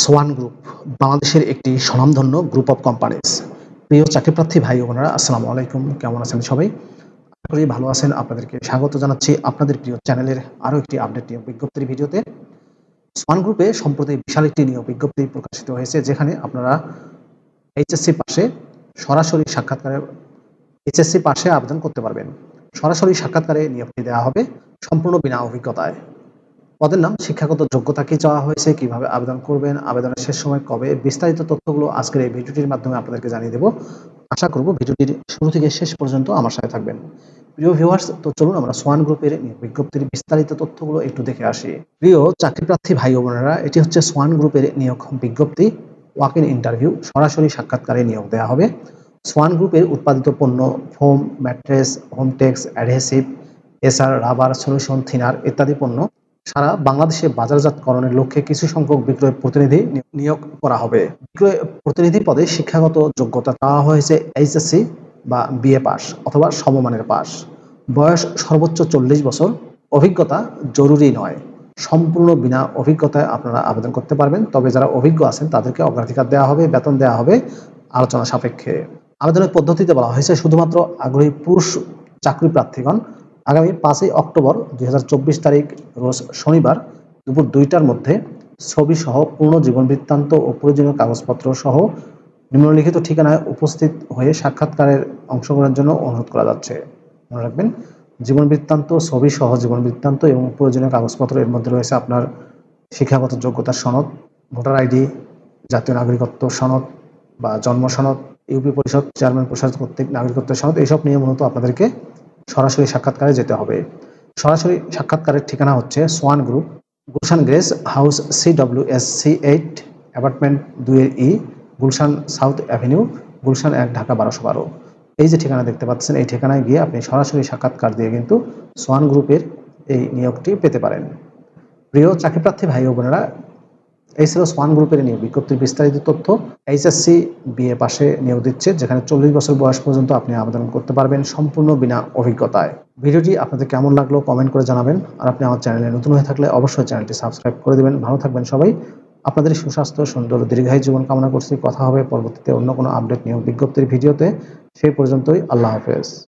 Schwann group, বাংলাদেশের একটি স্বনামধন্য গ্রুপ অফ কোম্পানিজ প্রিয় চাকরিপ্রার্থী ভাই বোনেরা, আসসালামু আলাইকুম। কেমন আছেন সবাই? আশা করি ভালো আছেন। আপনাদেরকে স্বাগত জানাচ্ছি আপনাদের প্রিয় চ্যানেলের আরও একটি আপডেট নিয়োগ বিজ্ঞপ্তির ভিডিওতে। সোয়ান গ্রুপে সম্প্রতি বিশাল একটি নিয়োগ বিজ্ঞপ্তি প্রকাশিত হয়েছে, যেখানে আপনারা এইচএসসি পাশে সরাসরি সাক্ষাৎকারে এইচএসসি পাশে আবেদন করতে পারবেন। সরাসরি সাক্ষাৎকারে নিয়োগটি দেওয়া হবে সম্পূর্ণ বিনা অভিজ্ঞতায়। পদের নাম? শিক্ষাগত যোগ্যতা কি চাওয়া হয়েছে? কীভাবে আবেদন করবেন? আবেদনের শেষ সময় কবে? বিস্তারিত তথ্যগুলো আজকের এই ভিডিওটির মাধ্যমে আপনাদেরকে জানিয়ে দেব। আশা করব ভিডিওটির শুরু থেকে শেষ পর্যন্ত আমার সাথে থাকবেন। প্রিয় ভিউয়ার্স তো চলুন আমরা সোয়ান গ্রুপের বিজ্ঞপ্তির বিস্তারিত তথ্যগুলো একটু দেখে আসি। প্রিয় চাকরিপ্রার্থী ভাই বোনেরা, এটি হচ্ছে সোয়ান গ্রুপের নিয়োগ বিজ্ঞপ্তি। ওয়াক ইন ইন্টারভিউ, সরাসরি সাক্ষাৎকারে নিয়োগ দেওয়া হবে। সোয়ান গ্রুপের উৎপাদিত পণ্য, foam, mattress hometex adhesive, SR, rubber, solution, thinner ইত্যাদি পণ্য সারা বাংলাদেশে বাজারজাতকরণের লক্ষ্যে কিছু সংখ্যক বিক্রয় প্রতিনিধি নিয়োগ করা হবে। বিক্রয় প্রতিনিধি পদে শিক্ষাগত যোগ্যতা চাওয়া হয়েছে এইচএসসি বা বিএ পাস অথবা সমমানের পাস। বয়স সর্বোচ্চ চল্লিশ বছর, অভিজ্ঞতা জরুরি নয়। সম্পূর্ণ বিনা অভিজ্ঞতায় আপনারা আবেদন করতে পারবেন, তবে যারা অভিজ্ঞ আছেন তাদেরকে অগ্রাধিকার দেওয়া হবে, বেতন দেওয়া হবে আলোচনা সাপেক্ষে। আবেদনের পদ্ধতিতে বলা হয়েছে, শুধুমাত্র আগ্রহী পুরুষ চাকরি প্রার্থীগণ আগামী পাঁচই অক্টোবর দুই হাজার চব্বিশ তারিখ, রোজ শনিবার দুপুর দুইটার মধ্যে ছবি সহ পূর্ণ জীবন বৃত্তান্ত ও প্রয়োজনীয় কাগজপত্র সহ নিম্নলিখিত ঠিকানায় উপস্থিত হয়ে সাক্ষাৎকারের অংশগ্রহণের জন্য অনুরোধ করা যাচ্ছে। মনে রাখবেন, জীবন বৃত্তান্ত ছবি সহ জীবন বৃত্তান্ত এবং প্রয়োজনীয় কাগজপত্র এর মধ্যে রয়েছে আপনার শিক্ষাগত যোগ্যতার সনদ, ভোটার আইডি, জাতীয় নাগরিকত্ব সনদ বা জন্ম সনদ, ইউপি পরিষদ, চেয়ারম্যান প্রশাসক কর্তৃক নাগরিকত্ব সনদ, এইসব নিয়ে মূলত আপনাদেরকে সরাসরি সাক্ষাৎকারে যেতে হবে। সরাসরি সাক্ষাৎকারের ঠিকানা হচ্ছে Swan group, Gulshan grace house C W S C eight apartment দুইয়ের E, Gulshan south avenue, Gulshan এক, ঢাকা বারোশো বারো। এই যে ঠিকানা দেখতে পাচ্ছেন, এই ঠিকানায় গিয়ে আপনি সরাসরি সাক্ষাৎকার দিয়ে কিন্তু সোয়ান গ্রুপের এই নিয়োগটি পেতে পারেন। প্রিয় চাকরিপ্রার্থী ভাই বোনেরা এই ছিল গ্রুপের নিয়োগ বিজ্ঞপ্তির বিস্তারিত তথ্য। এইচএসসি বিএ পাশে নিয়োগ দিচ্ছে, যেখানে চল্লিশ বছর বয়স পর্যন্ত আপনি আবেদন করতে পারবেন সম্পূর্ণ বিনা অভিজ্ঞতায়। ভিডিওটি আপনাদের কেমন লাগল কমেন্ট করে জানাবেন। আর আপনি আমার চ্যানেলে নতুন হয়ে থাকলে অবশ্যই চ্যানেলটি সাবস্ক্রাইব করে দেবেন। ভালো থাকবেন সবাই। আপনাদের সুস্বাস্থ্য, সুন্দর দীর্ঘায়ু জীবন কামনা করছি। কথা হবে পরবর্তীতে অন্য কোনো আপডেট নিয়োগ বিজ্ঞপ্তির ভিডিওতে। সেই পর্যন্তই, আল্লাহ হাফেজ।